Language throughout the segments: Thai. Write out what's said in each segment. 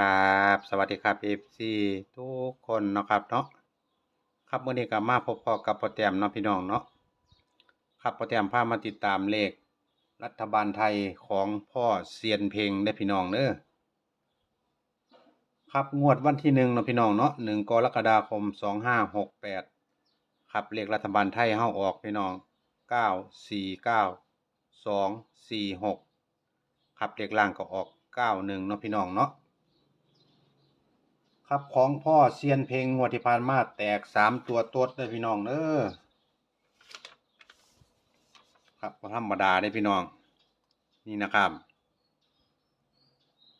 ครับสวัสดีครับ FC ทุกคนเนาะครับเนาะครับมื้อนี้ก็มาพบพอกับพ่อแตมเนาะพี่น้องเนาะครับพ่อแตมพามาติดตามเลขรัฐบาลไทยของพ่อเซียนเพลงได้พี่น้องเด้อครับงวดวันที่หนึ่งเนาะพี่น้องเนาะหนึ่งกรกฎาคมสองห้าหกแปดครับเลขรัฐบาลไทยเฮาออกพี่น้องเก้าสี่เก้าสองสี่หกครับเลขล่างก็ออกเก้าหนึ่งเนาะพี่น้องเนาะ ครับของพ่อเซียนเพลงงวดที่ผ่านมาแตกสามตัวตดเลยพี่น้องเด้อครับบ่ธรรมดาได้พี่น้อง นี่นะครับ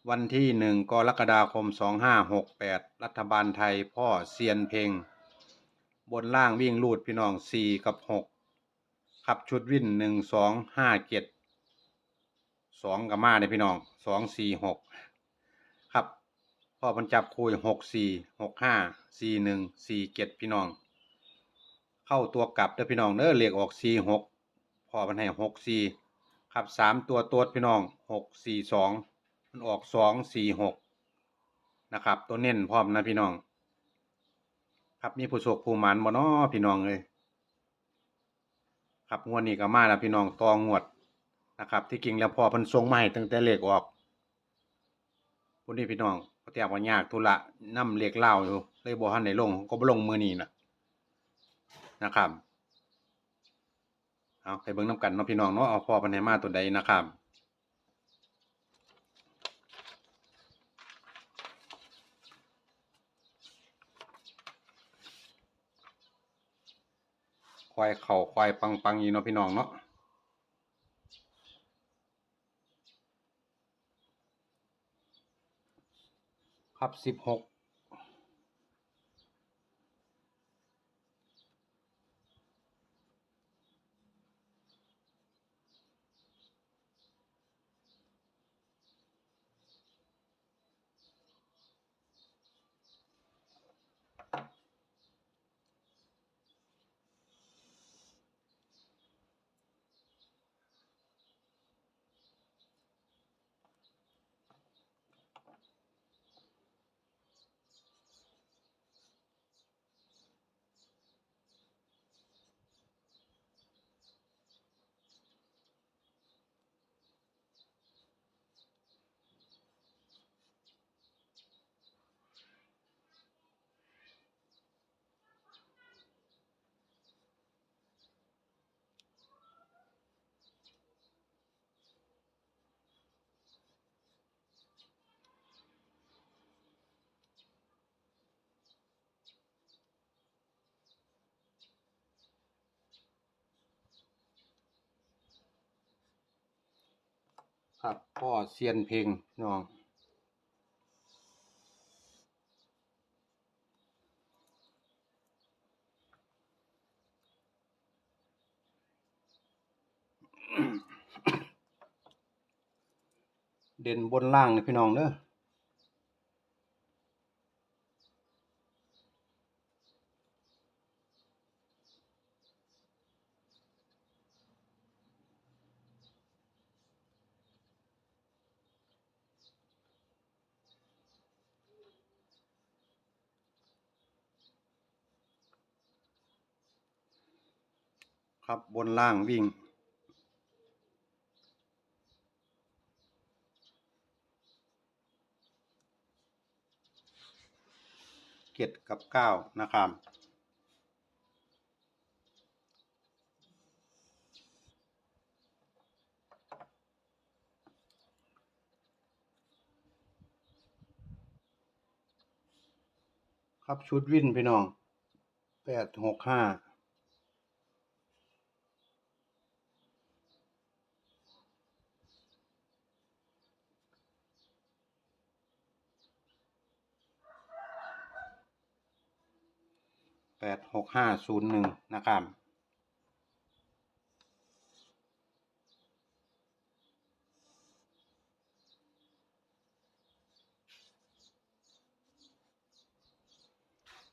วันที่หนึ่งกรกฎาคมสองห้าหกแปดรัฐบาลไทยพ่อเซียนเพลง บนล่างวิ่งลูดพี่น้องสี่กับหกขับชุดวิ่นหนึ่งสองห้าเจ็ดสองกับมาเลยพี่น้องสองสี่หก พ่อพันจับคุยหกสี่หกห้าสี่หนึ่งสี่เจ็ดพี่น้อง เข้าตัวกลับเด้อพี่น้องเด้อเรียกออกสี่หกพ่อมันให้หกสี่ครับสามตัวตัวพี่น้องหกสี่สองมันออกสองสี่หกนะครับ ตัวเน้นพร้อมนะพี่น้อง ครับมีผู้โชคผู้หมันบ่นอพี่น้องเลยครับงวดนี้ก็มาแล้วพี่น้องตองงวดนะครับ ที่จริงแล้วพอพิ่นส่งให้ตั้งแต่เลขออกพวกนี้พี่น้อง เตรียมว่ายากธุระนำเลขเล่าอยู่เลยบ่ทันได้ลงก็บ่ลงมือนี้นะนะครับเอาไปเบิ่งนํกันเนาะพี่น้องเนาะเอาพอเพิ่นให้มาตัวใดนะครับควายเข่าควายปังปังอยู่เนาะพี่น้องเนาะ ครับสิบหก ครับพ่อเซียนเพลงน้อง เด่นบนล่างเลยพี่น้องเนอะ ครับบนล่างวิ่งเจ็ดกับเก้านะครับครับชุดวินพี่น้องแปดหกห้า ดหกห้าศูนย์หนึ่งนะครับ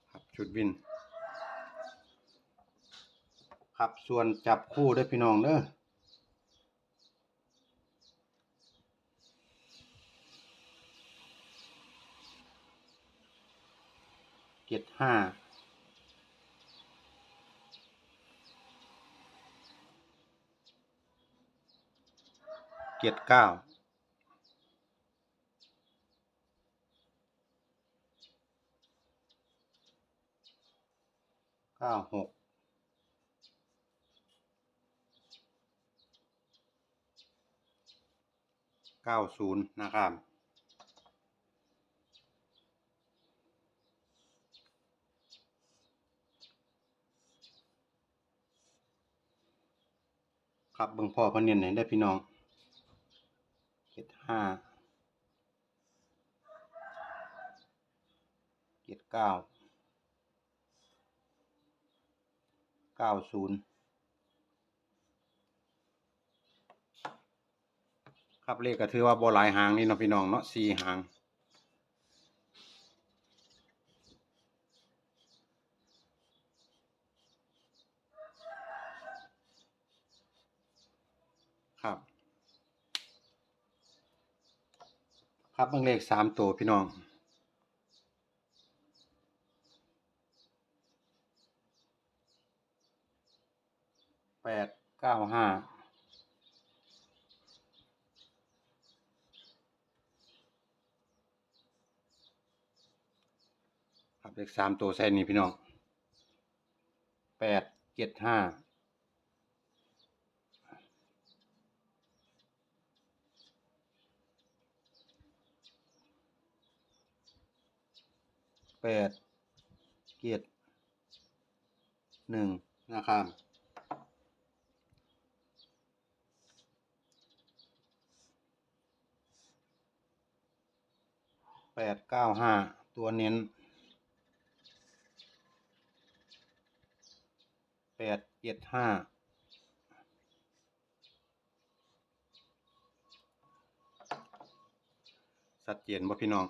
ครับชุดวิน ครับส่วนจับคู่เด้วยพี่น้องเด้อเจ็ดห้า เจ็ดเก้าเก้าหกเก้าศูนย์นะครับครับเบิ่งพ่อพันเนียนไหนได้พี่น้อง ห้าเจ็ดเก้าเก้าศูนย์ครับเลขก็ถือว่าบ่หลายหางนี่เนาะพี่น้องเนาะสี่หางครับ ครับเบิ่งเลขสามตัวพี่น้องแปดเก้าห้าครับเลขสามตัวใส่นี่พี่น้องแปดเจ็ดห้า แปดเจ็ดหนึ่งนะครับแปดเก้าห้าตัวเน้นแปดเจ็ดห้าสัดเจนบ่พี่น้อง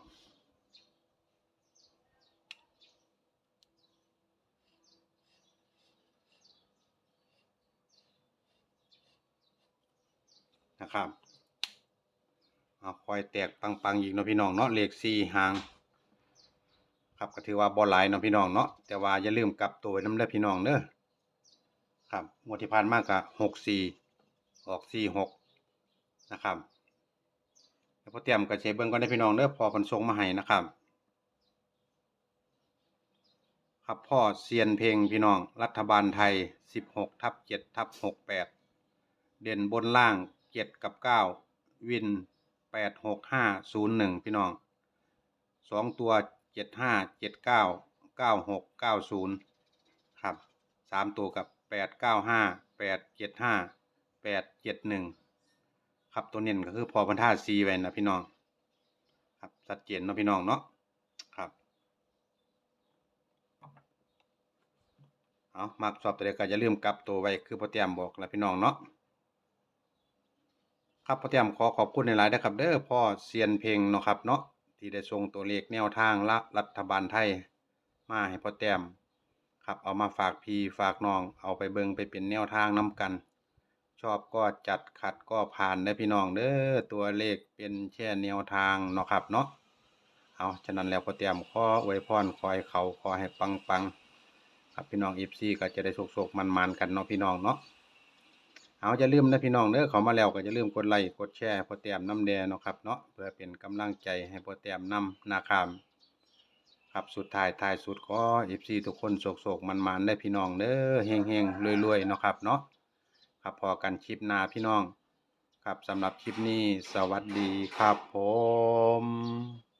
นะครับเอาคอยแตกปังๆอีกเนาะพี่น้องเนาะเลขสี่หาง ครับก็ถือว่าบ่หลายเนาะพี่น้องเนาะแต่ว่าอย่าลืมกลับตัวไว้ำเด้อพี่น้องเด้อครับงวดที่ผ่านมาก็หกสี่ออกสี่หกนะครับแล้วพอเตรียมก็เช็คเบิ่งก่อนได้พี่น้องเด้อพอเพิ่นส่งมาให้นะครับครับพ่อเซียนเพลงพี่น้องรัฐบาลไทย 16ทับ7ทับ68 เด่นบนล่าง เจ็ดกับเก้าวินแปดหกห้าศูนย์หนึ่งพี่น้องสองตัวเจ็ดห้าเจ็ดเก้าเก้าหกเก้าศูนย์ครับสามตัวกับแปดเก้าห้าแปดเจ็ดห้าแปดเจ็ดหนึ่งครับตัวเน้นก็คือพอพันธาซีไว้นะพี่น้องครับชัดเจนเนาะพี่น้องเนาะครับเอามักสอบตัวเด็กก็อย่าลืมกลับตัวไว้คือพอเตรียมบอกแล้วพี่น้องเนาะ ครับพ่อเตรียมขอขอบคุณในหลายนะครับ เด้อพ่อเซียนเพลงเนาะครับเนาะที่ได้ส่งตัวเลขแนวทางละรัฐบาลไทย มาให้พ่อเตรียมครับเอามาฝากพี่ฝากน้องเอาไปเบิงไปเป็นแนวทางนํกัน ชอบก็จัดขัดก็ผ่านได้พี่น้องเด้อตัวเลขเป็นแค่แนวทางเนาะครับเนาะเอาฉะนั้นแล้วพ่อเตรียมขออวยพรขอให้เขาขอให้ปังๆครับพี่น้อง FC ก็จะได้โชคๆมันๆกันเนาะพี่น้องเนาะ เอาจะลืมนะพี่น้องเด้อเขามาแล้วก็จะลืมกดไลค์กดแชร์ให้พอเตรียมน้ำแดงเนาะครับเนาะเพื่อเป็นกำลังใจให้พอเตรียมนำนาคามครับสุดท้ายท้ายสุดขอ FC ทุกคนโศกๆมันๆได้พี่น้องเด้อเฮงๆรวยๆเนาะครับเนาะครับพอกันคลิปหน้าพี่น้อง ครับสำหรับคลิปนี้สวัสดีครับผม